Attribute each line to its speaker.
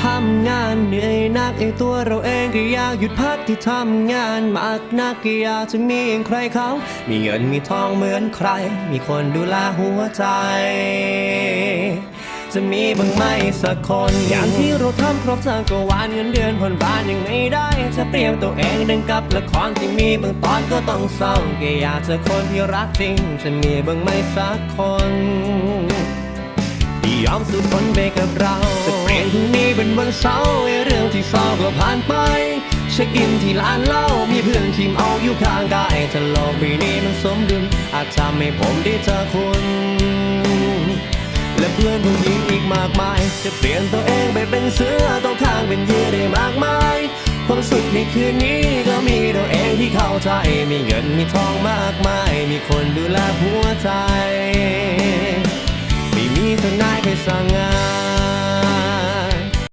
Speaker 1: ทำงานเหนื่อยนักไอตัวเราเองก็อยากหยุดพักที่ทำงานมากนักก็อยากจะมีอย่างใครเขา มีเงินมีทองเหมือนใคร มีคนดูแลหัวใจ จะมีบ้างไหมสักคนอย่างที่เราทำครบจักรวาลเงินเดือนผ่อนบ้านยังไม่ได้จะเปรียบตัวเองดังกับละครที่มีบางตอนก็ต้องเศร้าแค่อยากจอคนที่รักจริง จะมีบ้างไหมสักคนที่ยอมสู้ทนไปกับเรา็นพรุ่งนี้เป็นวันเสาร์ไอเรื่องที่เศร้าก็ผ่านไปเช็คอินที่ร้านเหล้ามีเพื่อนทีมเอาอยู่ข้างกายถ้าโลกใบนี้มันสมดุลอาจทำให้ผมได้เจอคุณและเพื่อนผู้หญิงอีกมากมาย จะเปลี่ยนตัวเองไปเป็นเสือตัวข้างเป็นเยือได้มากมายความสุขในคืนนี้ก็มีตัวเองที่เข้าใจมีเงินมีทองมากมาย มีคนดูแลหัวใจ ไม่มีทนายไปสั่งงาน